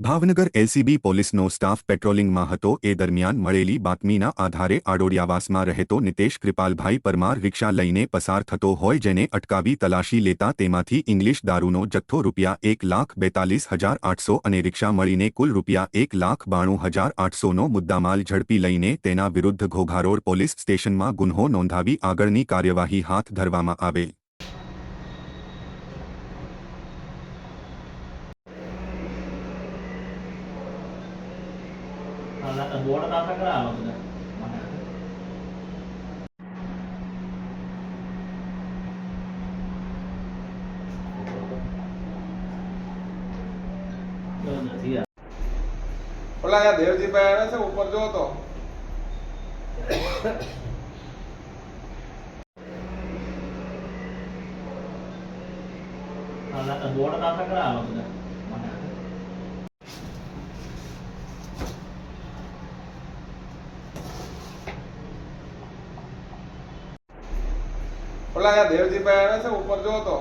Bhavnagar LCB પોલીસનો staff પેટ્રોલિંગમાં હતો. એ દરમિયાન મળેલી બાતમીના આધારે આડોડિયાવાસમાં રહેતો નિતેશ કૃપાલભાઈ પરમાર રિક્ષા લઈને પસાર થતો હોય જેને અટકાવી તલાશી લેતા તેમાંથી ઇંગ્લિશ દારૂનો જથ્થો રૂપિયા એક લાખ બેતાલીસ હજાર આઠસો અને રિક્ષા મળીને કુલ રૂપિયા એક લાખ બાણું હજાર આઠસોનો મુદ્દામાલ ઝડપી લઈને તેના વિરુદ્ધ ઘોઘારોડ પોલીસ સ્ટેશનમાં ગુન્હો નોંધાવી આગળની કાર્યવાહી હાથ ધરવામાં આવે બોર્ડ દાખલ કરાવો બધા આ. ઓલા અહીંયા દેવજીભાઈ આવે છે ઉપર જો તો આ બોર્ડ દાખલ કરાવો બધા ઓલા દેવજીભાઈ આવે છે ઉપર જો તો.